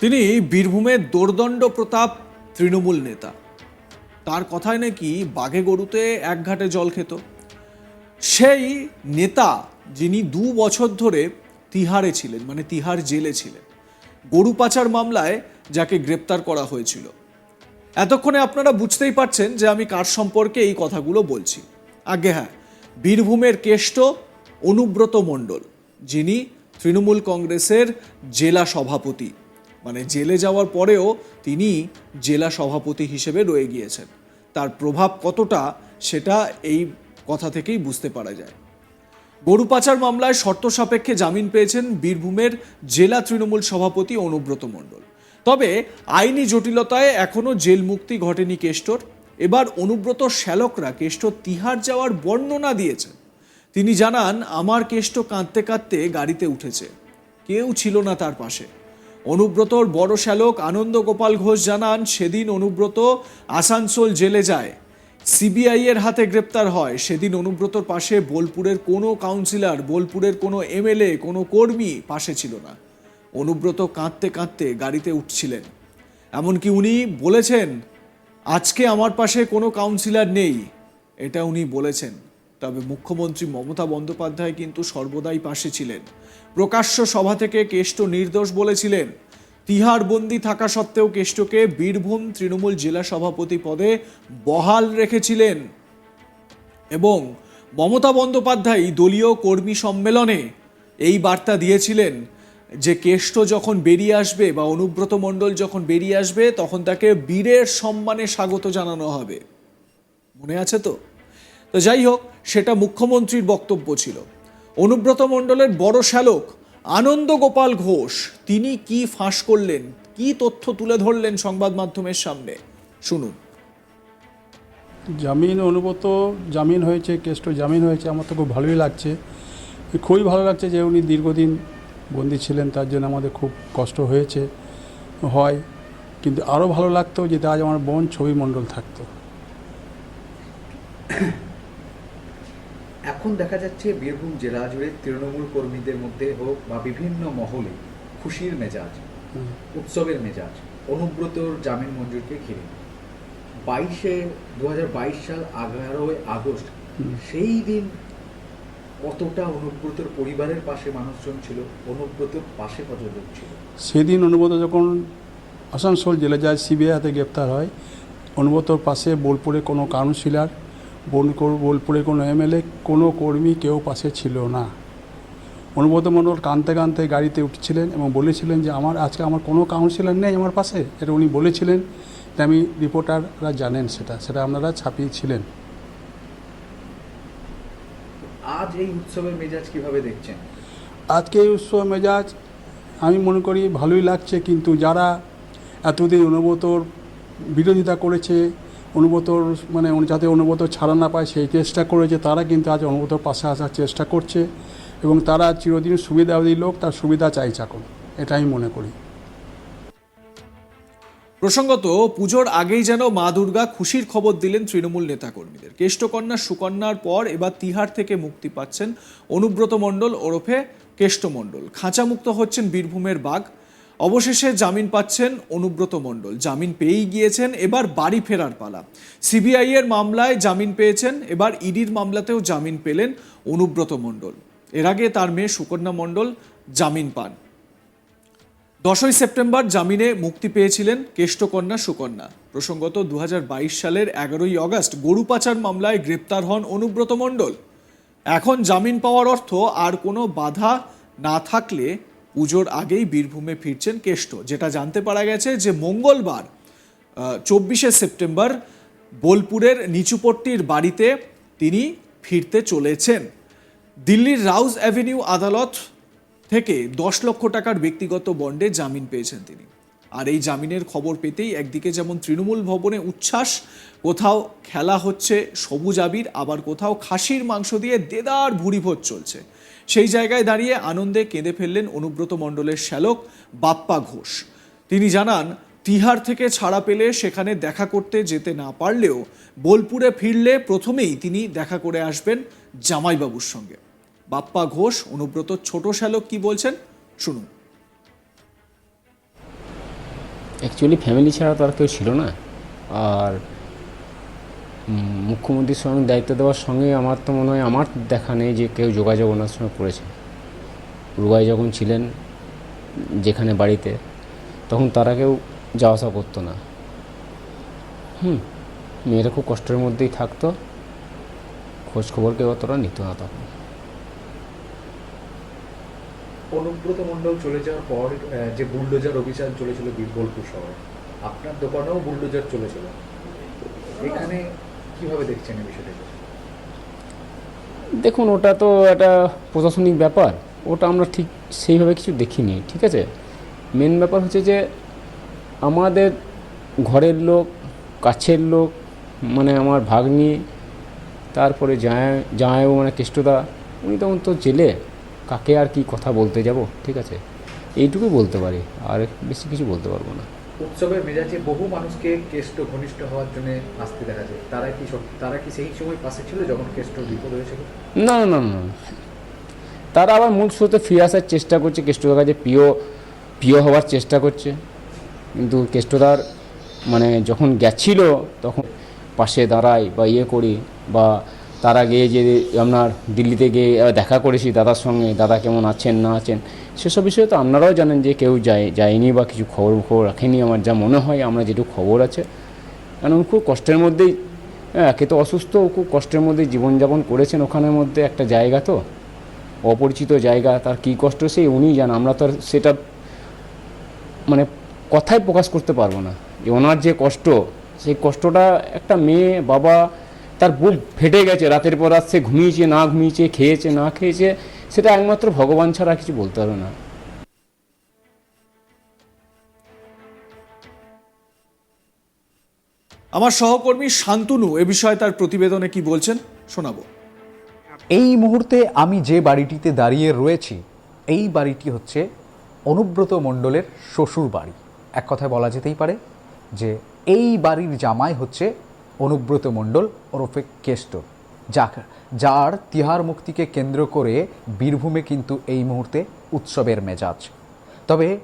তিনি বীরভূমের দোর্দণ্ড প্রতাপ তৃণমূল নেতা। তার কথায় নাকি বাঘে গরুতে এক ঘাটে জল খেত। সেই নেতা যিনি দু বছর ধরে তিহারে ছিলেন মানে তিহার জেলে ছিলেন, গরু পাচার মামলায় যাকে গ্রেপ্তার করা হয়েছিল। এতক্ষণে আপনারা বুঝতেই পারছেন যে আমি কার সম্পর্কে এই কথাগুলো বলছি। আগে হ্যাঁ বীরভূমের কেষ্ট অনুব্রত মণ্ডল, যিনি তৃণমূল কংগ্রেসের জেলা সভাপতি। মানে জেলে যাওয়ার পরেও তিনি জেলা সভাপতি হিসেবে রয়ে গিয়েছেন। তার প্রভাব কতটা সেটা এই কথা থেকেই বুঝতে পারা যায়। গরু পাচার মামলায় শর্ত সাপেক্ষে জামিন পেয়েছেন বীরভূমের জেলা তৃণমূল সভাপতি অনুব্রত মণ্ডল। তবে আইনি জটিলতায় এখনও জেল মুক্তি ঘটেনি কেষ্টর। এবার অনুব্রত শ্যালকরা কেষ্ট তিহার যাওয়ার বর্ণনা দিয়েছেন। তিনি জানান, আমার কেষ্ট কাঁদতে কাঁদতে গাড়িতে উঠেছে। কেউ ছিল না তার পাশে। অনুব্রতর বড় শ্যালক আনন্দ গোপাল ঘোষ জানান, সেদিন অনুব্রত আসানসোল জেলে যায়। সিবিআই এর হাতে গ্রেপ্তার হয়। সেদিন অনুব্রতর পাশে বোলপুরের কোনো কাউন্সিলর, বোলপুরের কোনো এমএলএ, কোনো কর্মী পাশে ছিল না। অনুব্রত কাঁদতে কাঁদতে গাড়িতে উঠছিলেন। এমনকি উনি বলেছেন, আজকে আমার পাশে কোনো কাউন্সিলর নেই। এটা উনি বলেছেন। তবে মুখ্যমন্ত্রী মমতা বন্দ্যোপাধ্যায় কিন্তু সর্বদাই পাশে ছিলেন। প্রকাশ্য সভা থেকে কেষ্ট নির্দোষ বলেছিলেন। তিহার বন্দি থাকা সত্ত্বেও কেষ্টকে বীরভূম তৃণমূল জেলা সভাপতি পদে বহাল রেখেছিলেন। এবং মমতা বন্দ্যোপাধ্যায় দলীয় কর্মী সম্মেলনে এই বার্তা দিয়েছিলেন যে কেষ্ট যখন বেরিয়ে আসবে বা অনুব্রত মণ্ডল যখন বেরিয়ে আসবে, তখন তাকে বীরের সম্মানে স্বাগত জানানো হবে। মনে আছে তো? তো যাই হোক, সেটা মুখ্যমন্ত্রীর বক্তব্য ছিল। অনুব্রত মণ্ডলের বড় শ্যালক আনন্দ গোপাল ঘোষ, তিনি কি ফাঁস করলেন? কি তথ্য তুলে ধরলেন সংবাদ মাধ্যমের সামনে? শুনুন। জামিন অনুগত জামিন হয়েছে কেষ্ট জামিন হয়েছে, আমার তো খুব ভালোই লাগছে। খুবই ভালো লাগছে যে উনি দীর্ঘদিন বন্দী ছিলেন, তার জন্য আমাদের খুব কষ্ট হয়েছে, হয়। কিন্তু আরও ভালো লাগতো যদি আজ আমার বোন ছবি মণ্ডল থাকতো। এখন দেখা যাচ্ছে বীরভূম জেলা জুড়ে তৃণমূল কর্মীদের মধ্যে হোক বা বিভিন্ন মহলে খুশির মেজাজ উৎসবের মেজাজ অনুব্রতর জামিন মঞ্জুরকে ঘিরে। বাইশে দু হাজার বাইশ সাল এগারোই আগস্ট সেই দিন কতটা অনুব্রতর পরিবারের পাশে মানুষজন ছিল অনুব্রতর পাশে কত লোক ছিল? সেদিন অনুব্রত যখন আসানসোল জেলে যায় সিবিআই হাতে গ্রেপ্তার হয় অনুব্রতর পাশে বোলপুরে কোনো কাউন্সিলর বোলপুর- বোলপুরে কোনো এমএলএ কোনো কর্মী কেউ পাশে ছিল না। অনুব্রত মণ্ডল কাঁদতে কাঁদতে গাড়িতে উঠছিলেন এবং বলেছিলেন যে আমার আজকে আমার কোনো কাউন্সিলর নেই আমার পাশে? এটা উনি বলেছিলেন এটা আমি রিপোর্টাররা জানেন সেটা সেটা আপনারা ছাপিয়েছিলেন। আজ এই উৎসবের মেজাজ কীভাবে দেখছেন? আজকে এই উৎসব মেজাজ আমি মনে করি ভালোই লাগছে কিন্তু যারা এতদিন অনুব্রতর বিরোধিতা করেছে অনুব্রতর মানে যাতে অনুব্রত ছাড়া না পায় সেই চেষ্টা করেছে তারা কিন্তু আজ অনুব্রতর পাশে আসার চেষ্টা করছে এবং তারা চিরদিন সুবিধাবাদী লোক, তার সুবিধা চাইছে এখন এটা আমি মনে করি। প্রসঙ্গত, পুজোর আগেই যেন মা দুর্গা খুশির খবর দিলেন তৃণমূল নেতাকর্মীদের। কেষ্টকন্যা সুকন্যার পর এবার তিহার থেকে মুক্তি পাচ্ছেন অনুব্রত মণ্ডল ওরফে কেষ্টমণ্ডল খাঁচামুক্ত হচ্ছেন বীরভূমের বাঘ। অবশেষে জামিন পাচ্ছেন অনুব্রত মণ্ডল। জামিন পেয়েই গিয়েছেন, এবার বাড়ি ফেরার পালা। সিবিআই এর মামলায় জামিন পেয়েছেন, এবার ইডির মামলাতেও জামিন পেলেন অনুব্রত মণ্ডল। এর আগে তার মেয়ে সুকন্যা মণ্ডল জামিন পান। দশই সেপ্টেম্বর জামিনে মুক্তি পেয়েছিলেন কেষ্টকন্যা সুকন্যা। প্রসঙ্গত দু হাজার বাইশ সালের এগারোই অগস্ট গরু পাচার মামলায় গ্রেপ্তার হন অনুব্রত মণ্ডল। এখন জামিন পাওয়ার অর্থ আর কোনো বাধা না থাকলে পুজোর আগেই বীরভূমে ফিরছেন কেষ্ট, যেটা জানতে পারা গেছে যে মঙ্গলবার চব্বিশে সেপ্টেম্বর বোলপুরের নিচুপট্টির বাড়িতে তিনি ফিরতে চলেছেন। দিল্লির রাউজ অ্যাভিনিউ আদালত থেকে দশ লক্ষ টাকার ব্যক্তিগত বন্ডে জামিন পেয়েছেন তিনি। আর এই জামিনের খবর পেতেই একদিকে যেমন তৃণমূল ভবনে উচ্ছ্বাস, কোথাও খেলা হচ্ছে সবুজ আবির, আবার কোথাও খাসির মাংস দিয়ে দেদার ভুড়িভোজ চলছে। সেই জায়গায় দাঁড়িয়ে আনন্দে কেঁদে ফেললেন অনুব্রত মণ্ডলের শ্যালক বাপ্পা ঘোষ। তিনি জানান, তিহার থেকে ছাড়া পেলে সেখানে দেখা করতে যেতে না পারলেও বোলপুরে ফিরলে প্রথমেই তিনি দেখা করে আসবেন জামাইবাবুর সঙ্গে। বাপ্পা ঘোষ, অনুব্রত ছোট শ্যালক কি বলছেন? শুনুন। অ্যাকচুয়ালি ফ্যামিলি ছাড়া তো আর কেউ ছিল না। আর মুখ্যমন্ত্রীর সঙ্গে দায়িত্ব দেওয়ার সঙ্গে আমার তো মনে হয় আমার দেখা নেই যে কেউ যোগাযোগ ওনার সঙ্গে করেছে। রুবাই যখন ছিলেন যেখানে বাড়িতে, তখন তারা কেউ যাওয়া আসা করতো না। হুম, মেয়েরা খুব কষ্টের মধ্যেই থাকতো। খোঁজ খবর কেউ অতটা নিত না তখন। অনুব্রত মণ্ডল চলে যাওয়ার পর যে বুলডোজার অভিযান চলেছিল বোলপুর শহরে, আপনার দোকানেও বুলডোজার চলেছিল। এখানে কীভাবে দেখছেন এই বিষয়টাকে দেখুন, ওটা তো একটা প্রশাসনিক ব্যাপার। ওটা আমরা ঠিক সেইভাবে কিছু দেখিনি, ঠিক আছে? মেন ব্যাপার হচ্ছে যে, আমাদের ঘরের লোক, কাছের লোক মানে আমার ভাগ্নি, তারপরে জামাই জামাইও মানে কেষ্টদা, উনি তখন তো জেলে। কাকে আর কি কথা বলতে যাব? ঠিক আছে? এইটুকু বলতে পারি। আর বেশি কিছু বলতে পারব না। উৎসবের মেজাজে বহু মানুষকে কেষ্ট ঘনিষ্ঠ হওয়ার জন্য আসতে দেখা যায়। তারা কি তারা কি সেই সময় পাশে ছিল যখন কেষ্টর বিপদ হয়েছিল? না না না না তারা আবার মূল স্রোতে ফিরে আসার চেষ্টা করছে। কেষ্টদার কাছে প্রিয় প্রিয় হওয়ার চেষ্টা করছে। কিন্তু কেষ্টদার মানে যখন গেছিল তখন পাশে দাঁড়াই বা ইয়ে করি বা তার আগে যে আপনার দিল্লিতে গিয়ে দেখা করেছি দাদার সঙ্গে দাদা কেমন আছেন না আছেন সেসব বিষয়ে তো আপনারাও জানেন যে কেউ যায় যায়নি বা কিছু খবর খবর রাখেনি। আমার যা মনে হয় আমরা যেটুকু খবর আছে। কারণ খুব কষ্টের মধ্যেই হ্যাঁ, একে তো অসুস্থ খুব কষ্টের মধ্যে জীবনযাপন করেছেন ওখানের মধ্যে একটা জায়গা তো অপরিচিত জায়গা তার কী কষ্ট সেই উনিই জান আমরা তো আর সেটা মানে কথায় প্রকাশ করতে পারব না যে ওনার যে কষ্ট সেই কষ্টটা একটা মেয়ে বাবা তার বুক ফেটে গেছে রাতের পর রাত সে ঘুমিয়েছে না ঘুমিয়েছে খেয়েছে না খেয়েছে সেটা একমাত্র ভগবান ছাড়া কিছু বলতে পারবে না। আমার সহকর্মী শান্তনু এ বিষয়ে তার প্রতিবেদনে কি বলছেন শোনাবো। এই মুহূর্তে আমি যে বাড়িটিতে দাঁড়িয়ে রয়েছি এই বাড়িটি হচ্ছে অনুব্রত মণ্ডলের শ্বশুর বাড়ি এক কথায় বলা যেতেই পারে যে এই বাড়ির জামাই হচ্ছে অনুব্রত মণ্ডল ওরফে কেষ্ট। যাক, যার তিহার মুক্তিকে কেন্দ্র করে বীরভূমে কিন্তু এই মুহূর্তে উৎসবের মেজাজ। তবে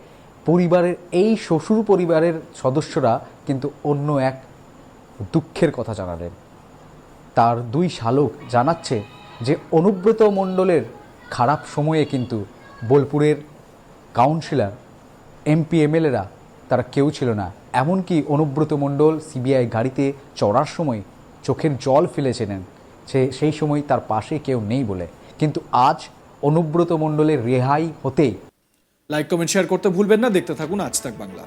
পরিবারের এই শ্বশুর পরিবারের সদস্যরা কিন্তু অন্য এক দুঃখের কথা জানালেন। তার দুই শালক জানাচ্ছে যে, অনুব্রত মণ্ডলের খারাপ সময়ে কিন্তু বোলপুরের কাউন্সিলর, এমপি, এমএলএরা তারা কেউ ছিল না। এমনকি অনুব্রত মণ্ডল সিবিআই গাড়িতে চড়ার সময় চোখের জল ফেলেছিলেন সে সেই সময় তার পাশে কেউ নেই বলে। কিন্তু আজ অনুব্রত মণ্ডলের রেহাই হতেই লাইক কমেন্ট শেয়ার করতে ভুলবেন না। দেখতে থাকুন আজ তাক বাংলা।